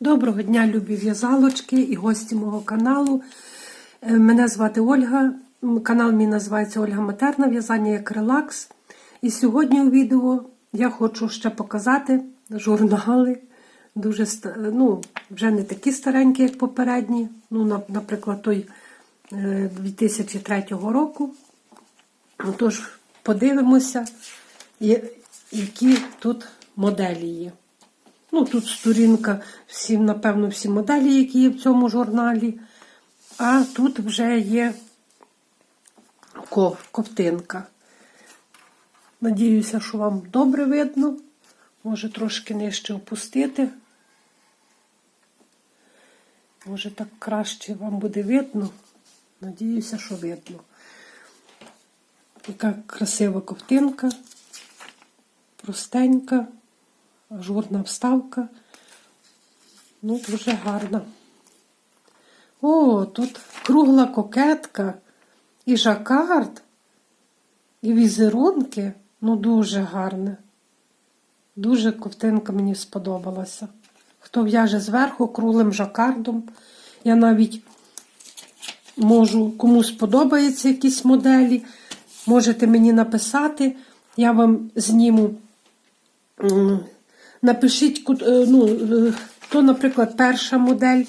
Доброго дня, любі в'язалочки і гості мого каналу. Е, Мене звати Ольга. Канал мій називається Ольга Матерна, в'язання як релакс. І сьогодні у відео я хочу ще показати журнали. Дуже ну, вже не такі старенькі, як попередні. Ну, наприклад, той е, 2003 року. Тож подивимося, які тут моделі є. Ну, тут сторінка, всі, напевно, всі моделі, які є в цьому журналі. А тут вже є ков- ковтинка. Надіюся, що вам добре видно. Може трошки нижче опустити. Може так краще вам буде видно. Надіюся, що видно. Яка красива ковтинка, простенька ажурна вставка. Ну, дуже гарна. О, тут кругла кокетка, і жакард, і візерунки. Ну, дуже гарне. Дуже ковтинка мені сподобалася. Хто в'яже зверху круглим жакардом. Я навіть можу, кому сподобаються якісь моделі, можете мені написати, я вам зніму. Напишіть, е, ну, е, то, наприклад, перша модель,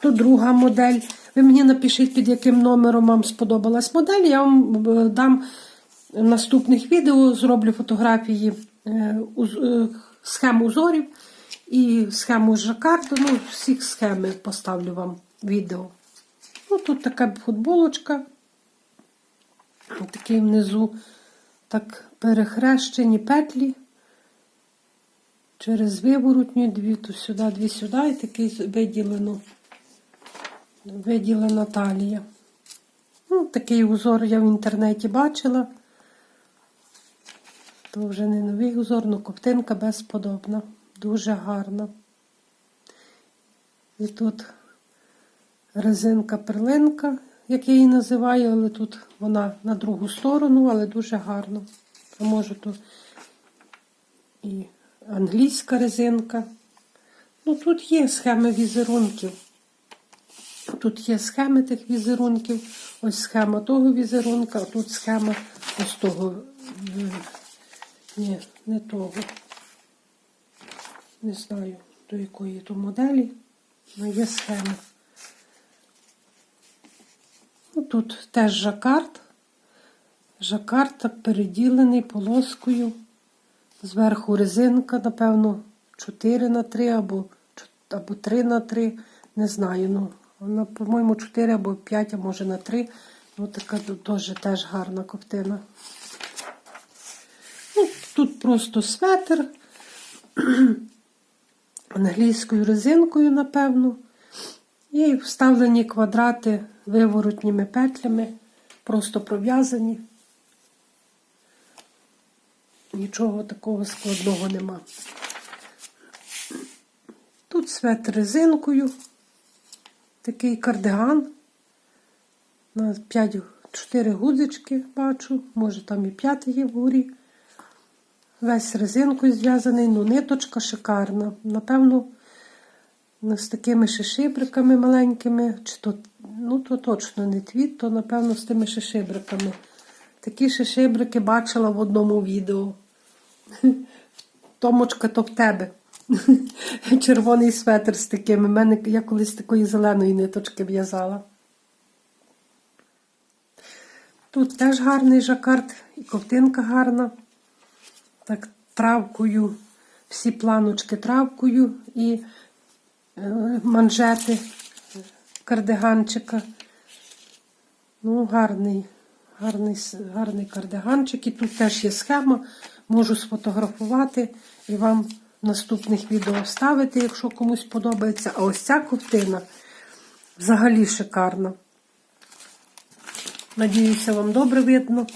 то друга модель. Ви мені напишіть, під яким номером вам сподобалась модель. Я вам е, дам в наступних відео, зроблю фотографії е, уз- е, схем узорів і схему жакарду. Ну, всіх схеми поставлю вам відео. Ну, тут така футболочка. Такий внизу так перехрещені петлі. Через виворотню, дві то сюди, дві сюди, і такий виділено, виділена талія. Ну, такий узор я в інтернеті бачила. То вже не новий узор, але ковтинка безподобна. Дуже гарна. І тут резинка-перлинка, як я її називаю, але тут вона на другу сторону, але дуже гарно. А може тут і англійська резинка. Ну, тут є схеми візерунків. Тут є схеми тих візерунків. Ось схема того візерунка, а тут схема ось того. е, Ні, не того. Не знаю, до якої то моделі. але є схема. Ну, тут теж жакард. Жакард переділений полоскою. Зверху резинка, напевно, 4 на 3 або, або 3 на 3, не знаю. Ну, вона, по-моєму, 4 або 5, а може на 3. Ну, така тут теж, гарна ковтина. Ну, тут просто светр англійською резинкою, напевно. І вставлені квадрати виворотніми петлями, просто пров'язані. Нічого такого складного нема. Тут свет резинкою, такий кардиган. На 5, 4 гудзички бачу, може там і п'ятий є в горі. Весь резинкою зв'язаний, ну ниточка шикарна. Напевно, ну, з такими шишибриками маленькими, чи то, ну то точно не твіт, то напевно з тими шишибриками. Такі шишибрики бачила в одному відео. Томочка, то в тебе. Червоний светр з такими. Мене, я колись такої зеленої ниточки в'язала. Тут теж гарний жакард і ковтинка гарна. Так, травкою, всі планочки травкою і е, манжети кардиганчика. Ну, гарний, гарний, гарний кардиганчик. І тут теж є схема. Можу сфотографувати і вам наступних відео вставити, якщо комусь подобається. А ось ця ковтина взагалі шикарна. Надіюся, вам добре видно.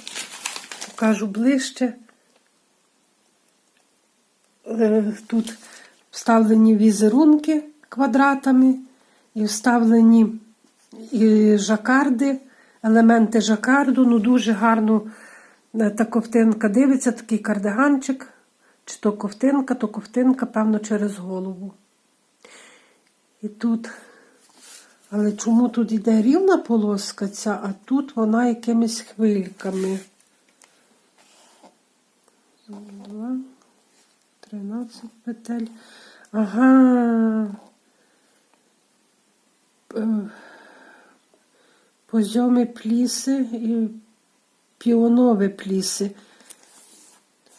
Покажу ближче. Е, Тут вставлені візерунки квадратами і вставлені жакарди, елементи жакарду. Ну, дуже гарно та ковтинка дивиться, такий кардиганчик. Чи то ковтинка, то ковтинка, певно, через голову. І тут. Але чому тут іде рівна полоска ця, а тут вона якимись хвильками? Два, 13 петель. Ага. Е, Позьоми пліси і піонові пліси.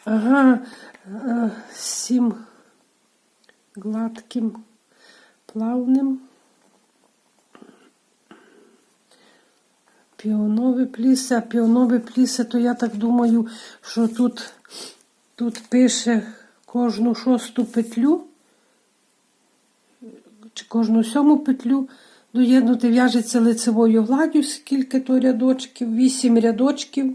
Ага, е, сім гладким, плавним. Піонові пліси, а піонові пліси, то я так думаю, що тут, тут пише кожну шосту петлю, чи кожну сьому петлю доєднути, в'яжеться лицевою гладдю, скільки то рядочків, вісім рядочків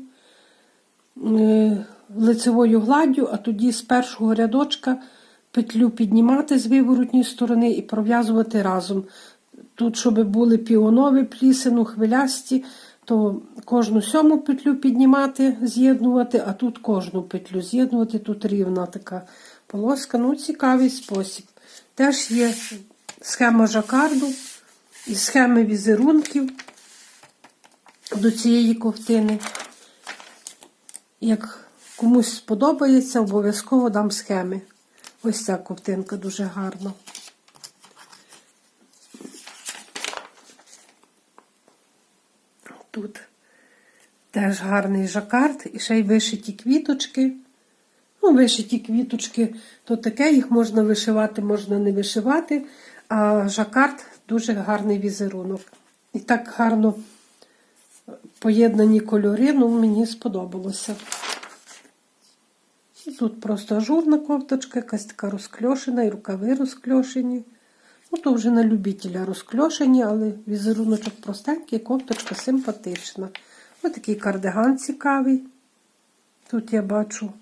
е, лицевою гладдю, а тоді з першого рядочка петлю піднімати з виворотньої сторони і пров'язувати разом. Тут, щоб були піонові пліси, ну, хвилясті, то кожну сьому петлю піднімати, з'єднувати, а тут кожну петлю з'єднувати. Тут рівна така полоска. Ну, цікавий спосіб. Теж є схема жакарду і схеми візерунків до цієї ковтини. Як комусь сподобається, обов'язково дам схеми. Ось ця ковтинка дуже гарна. Тут теж гарний жакард і ще й вишиті квіточки. Ну, вишиті квіточки, то таке, їх можна вишивати, можна не вишивати. А жакард дуже гарний візерунок. І так гарно поєднані кольори, ну, мені сподобалося. Тут просто ажурна кофточка, якась така розкльошена, і рукави розкльошені. Ну, то вже на любителя розкльошені, але візеруночок простенький, кофточка симпатична. Ось такий кардиган цікавий. Тут я бачу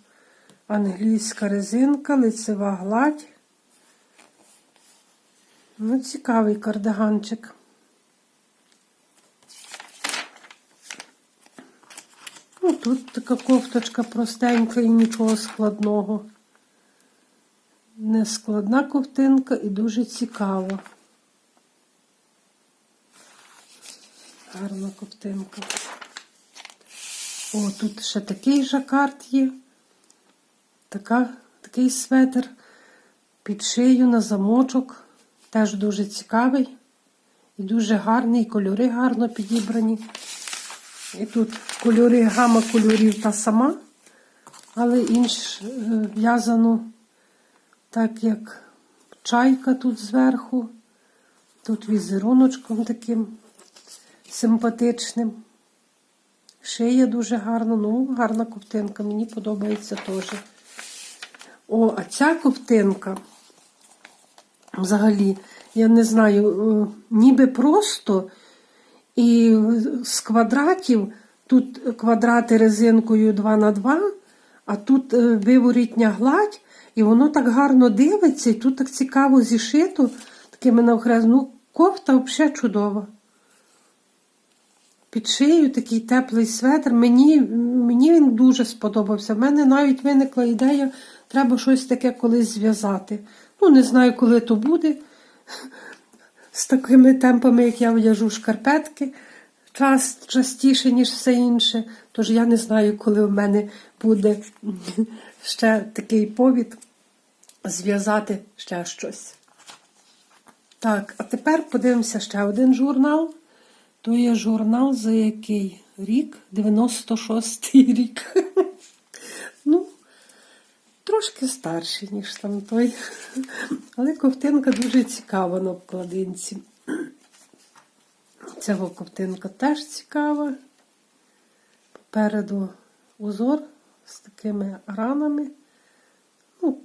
англійська резинка, лицева гладь. Ну, цікавий кардиганчик. Ну, тут така кофточка простенька і нічого складного. Нескладна ковтинка і дуже цікава. Гарна ковтинка. О, тут ще такий жакард є. Така, такий светр під шию на замочок. Теж дуже цікавий і дуже гарний, кольори гарно підібрані. І тут кольори, гама кольорів та сама, але інш е, в'язано так, як чайка тут зверху, тут візеруночком таким симпатичним. Шия дуже гарна, ну, гарна ковтинка, мені подобається теж. О, а ця ковтинка, взагалі, я не знаю, е, ніби просто і з квадратів, тут квадрати резинкою 2 на 2 а тут е, виворітня гладь, і воно так гарно дивиться, і тут так цікаво зішито, такими навхрест. Ну, кофта взагалі чудова. Під шиєю такий теплий светр. Мені, мені він дуже сподобався. В мене навіть виникла ідея, треба щось таке колись зв'язати. Ну, не знаю, коли то буде. З такими темпами, як я в'яжу шкарпетки, час частіше, ніж все інше. Тож я не знаю, коли в мене буде ще такий повід зв'язати ще щось. Так, а тепер подивимося ще один журнал. То є журнал, за який рік? 96-й рік. Трошки старший, ніж там той. Але ковтинка дуже цікава на обкладинці. Цього ковтинка теж цікава. Попереду узор з такими ранами. Ну,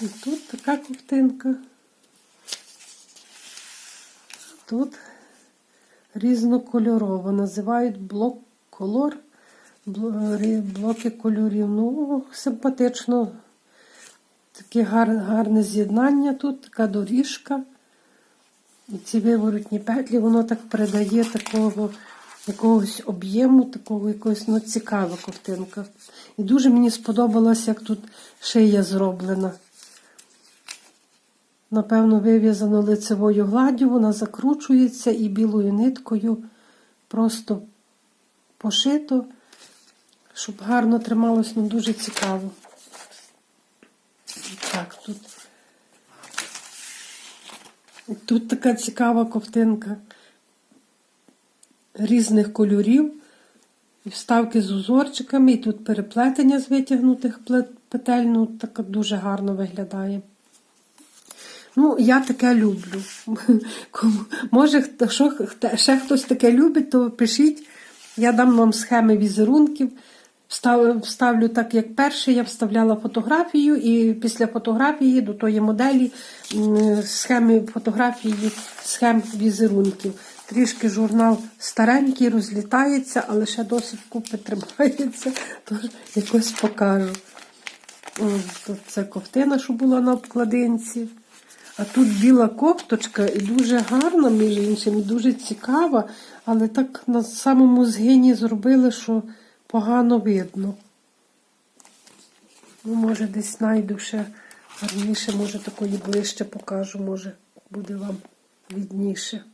і тут така ковтинка. Тут різнокольорово. Називають блок колор, блоки кольорів. Ну, симпатично. Таке гар, гарне з'єднання тут, така доріжка. І ці виворотні петлі, воно так передає такого якогось об'єму, такого якогось ну, цікава ковтинка. І дуже мені сподобалось, як тут шия зроблена. напевно, вив'язано лицевою гладдю, вона закручується і білою ниткою просто пошито, щоб гарно трималось, ну дуже цікаво. Так, тут. Тут така цікава ковтинка різних кольорів, і вставки з узорчиками, і тут переплетення з витягнутих петель, ну так дуже гарно виглядає. Ну, я таке люблю. Може, що, ще хтось таке любить, то пишіть. Я дам вам схеми візерунків. Встав- Вставлю так, як перше, я вставляла фотографію, і після фотографії до тої моделі схеми фотографії, схем візерунків. Трішки журнал старенький, розлітається, але ще досить купи тримається, тож якось покажу. О, це ковтина, що була на обкладинці. А тут біла кофточка і дуже гарна, між іншим, і дуже цікава, але так на самому згині зробили, що погано видно. Ну, може, десь знайду ще гарніше, може такої ближче покажу, може буде вам відніше.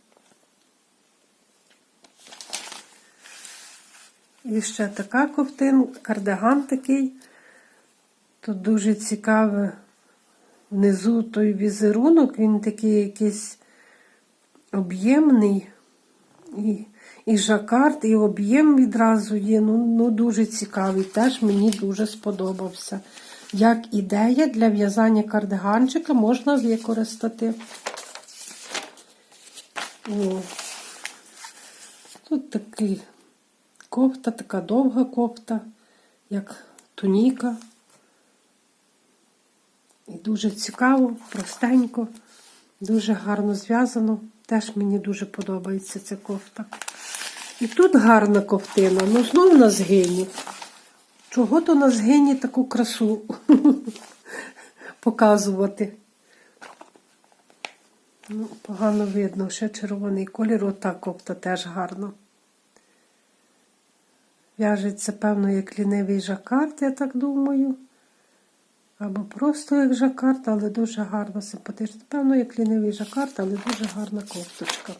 І ще така ковтин, кардиган такий. Тут дуже цікаве внизу той візерунок, він такий якийсь об'ємний. І, і жакард, і об'єм відразу є. Ну, ну дуже цікавий. Теж мені дуже сподобався. Як ідея для в'язання кардиганчика можна використати. О. Тут такий кофта, така довга кофта, як туніка. І дуже цікаво, простенько, дуже гарно зв'язано. Теж мені дуже подобається ця кофта. І тут гарна ковтина, ну знову на згині. Чого то на згині таку красу показувати? Ну, погано видно, ще червоний колір, ота кофта теж гарна. В'яжеться, певно, як лінивий жакард, я так думаю. Або просто як жакард, але дуже гарно, симпатично. Певно, як лінивий жакард, але дуже гарна кофточка.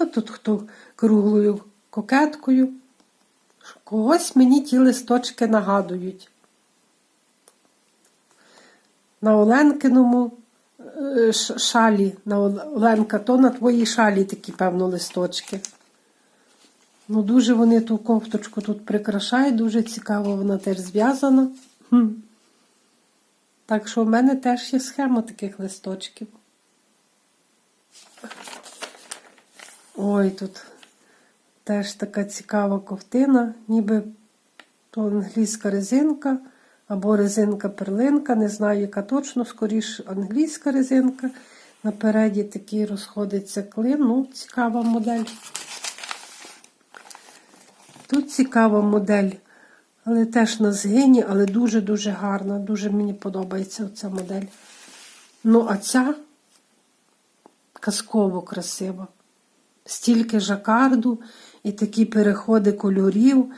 А тут хто круглою кокеткою. Когось мені ті листочки нагадують. На Оленкиному е, шалі, на Оленка, то на твоїй шалі такі, певно, листочки. Ну, дуже вони ту кофточку тут прикрашають, дуже цікаво вона теж зв'язана. Так що в мене теж є схема таких листочків. Ой, тут теж така цікава ковтина, ніби то англійська резинка або резинка-перлинка, не знаю, яка точно, скоріш англійська резинка. Напереді такий розходиться клин. Ну, цікава модель. Тут цікава модель, але теж на згині, але дуже-дуже гарна. Дуже мені подобається ця модель. Ну, а ця казково красива. Стільки жакарду і такі переходи кольорів.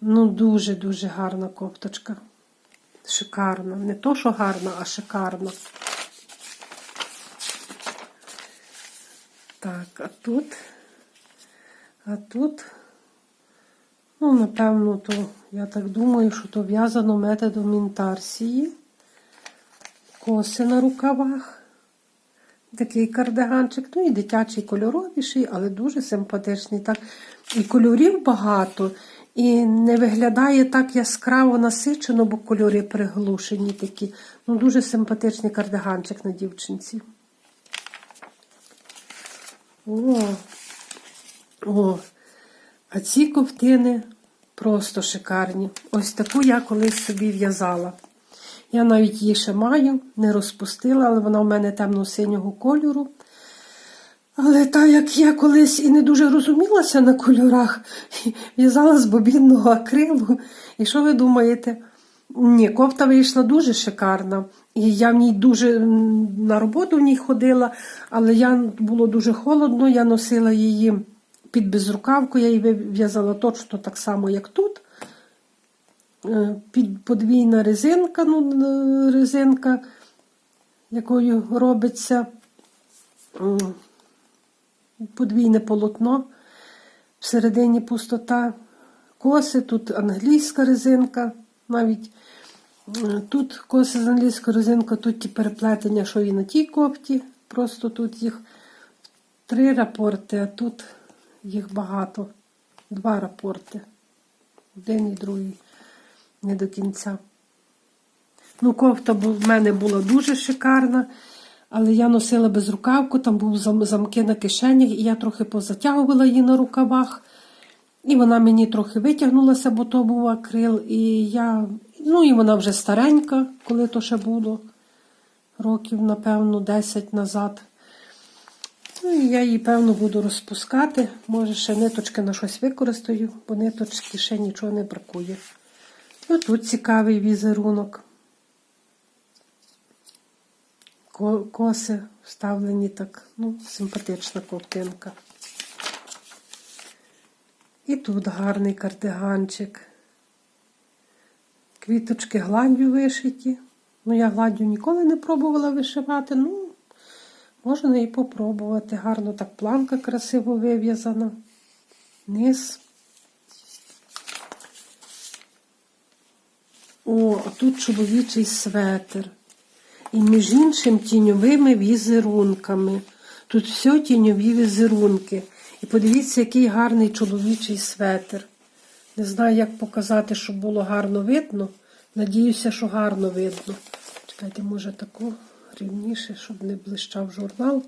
Ну, дуже-дуже гарна кофточка. Шикарна. Не то, що гарна, а шикарна. Так, а тут, а тут, ну, напевно, то, я так думаю, що то в'язано методом інтарсії. Коси на рукавах. Такий кардиганчик, ну і дитячий кольоровіший, але дуже симпатичний. Так. І кольорів багато, і не виглядає так яскраво насичено, бо кольори приглушені такі. Ну, дуже симпатичний кардиганчик на дівчинці. О, о, а ці ковтини просто шикарні. Ось таку я колись собі в'язала. Я навіть її ще маю, не розпустила, але вона в мене темно-синього кольору. Але так як я колись і не дуже розумілася на кольорах, в'язала з бобінного акрилу. І що ви думаєте? Ні, кофта вийшла дуже шикарна. І я в ній дуже на роботу в ній ходила, але я було дуже холодно, я носила її під безрукавку, я її в'язала точно так само, як тут. Е, подвійна резинка, ну, е, резинка якою робиться подвійне полотно. Всередині пустота коси, тут англійська резинка, навіть е, тут коси з англійською резинкою, тут ті переплетення, що і на тій кофті. Просто тут їх три рапорти, а тут їх багато. Два рапорти. Один і другий. Не до кінця. Ну, кофта в мене була дуже шикарна, але я носила без рукавку, там зам- замки на кишенях, і я трохи позатягувала її на рукавах. І вона мені трохи витягнулася, бо то був акрил. І я, ну і вона вже старенька, коли то ще було. Років, напевно, 10 назад. Ну, і я її, певно, буду розпускати. Може, ще ниточки на щось використаю, бо ниточки ще нічого не бракує. Ну, тут цікавий візерунок. Коси вставлені так, ну, симпатична ковтинка. І тут гарний кардиганчик. Квіточки гладдю вишиті. Ну, я гладдю ніколи не пробувала вишивати. Ну, можна і попробувати. Гарно так планка красиво вив'язана. Низ. О, тут чоловічий светр. І між іншим тіньовими візерунками. Тут все тіньові візерунки. І подивіться, який гарний чоловічий светр. Не знаю, як показати, щоб було гарно видно. Надіюся, що гарно видно. Чекайте, може, таку рівніше, щоб не блищав журнал.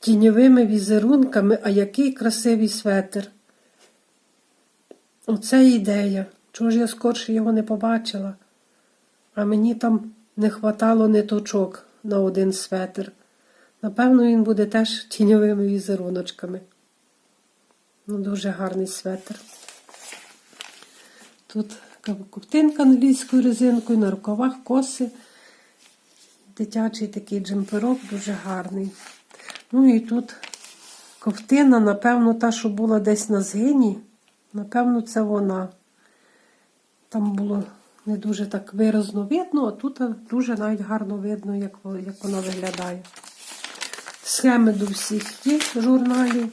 Тіньовими візерунками, а який красивий светр. Оце ідея. Чого ж я скорше його не побачила? А мені там не хватало ниточок на один светр. Напевно, він буде теж тіньовими візеруночками. Ну, дуже гарний светр. Тут ковтинка англійською резинкою, на рукавах коси. Дитячий такий джемперок дуже гарний. Ну і тут ковтина, напевно, та, що була десь на згині. Напевно, це вона. Там було не дуже так виразно видно, а тут дуже навіть гарно видно, як, як вона виглядає. Схеми до всіх є в журналі.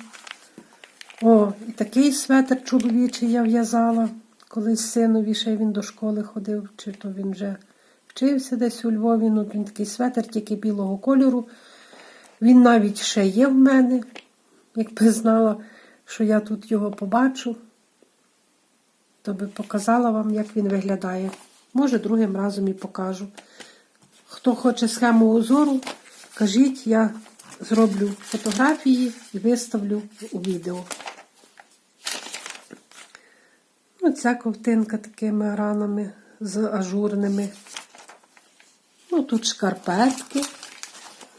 О, і такий светр чоловічий я в'язала. Колись синові ще він до школи ходив, чи то він вже вчився десь у Львові. Ну, він такий светр, тільки білого кольору. Він навіть ще є в мене, якби знала, що я тут його побачу, то би показала вам, як він виглядає. Може, другим разом і покажу. Хто хоче схему узору, кажіть, я зроблю фотографії і виставлю у відео. Оця ковтинка такими ранами з ажурними. Ну, тут шкарпетки.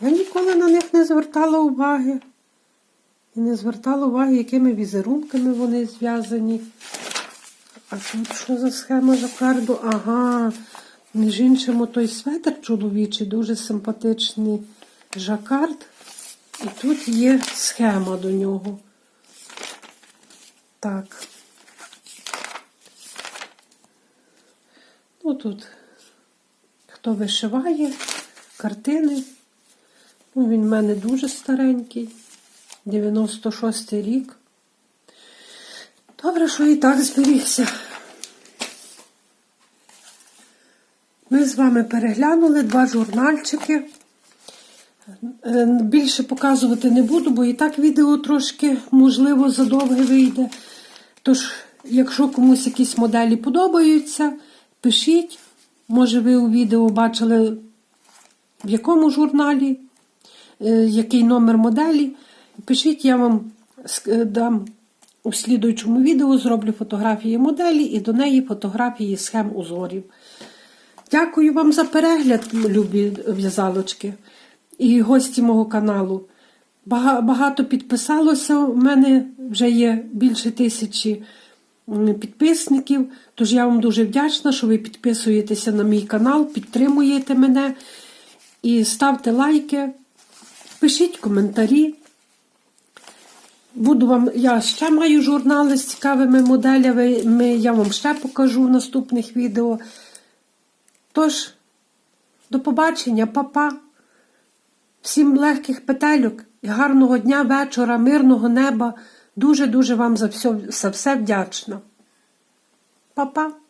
Я ніколи на них не звертала уваги. І не звертала уваги, якими візерунками вони зв'язані. А тут що за схема жакарду? Ага, між іншим, той светр чоловічий, дуже симпатичний жакард. І тут є схема до нього. Так. Ну тут хто вишиває, картини. Ну, він в мене дуже старенький. 96-й рік. Добре, що і так зберігся. Ми з вами переглянули два журнальчики. Е, Більше показувати не буду, бо і так відео трошки, можливо, задовге вийде. Тож, якщо комусь якісь моделі подобаються, пишіть. Може, ви у відео бачили, в якому журналі, е, який номер моделі. Пишіть, я вам е, дам у слідуючому відео, зроблю фотографії моделі і до неї фотографії схем узорів. Дякую вам за перегляд, любі в'язалочки і гості мого каналу. Багато підписалося. У мене вже є більше тисячі підписників. Тож я вам дуже вдячна, що ви підписуєтеся на мій канал, підтримуєте мене і ставте лайки, пишіть коментарі. Буду вам, я ще маю журнали з цікавими моделями. Я вам ще покажу в наступних відео. Тож, до побачення, па-па! Всім легких петельок і гарного дня, вечора, мирного неба. Дуже-дуже вам за все, за все вдячна. Па-па!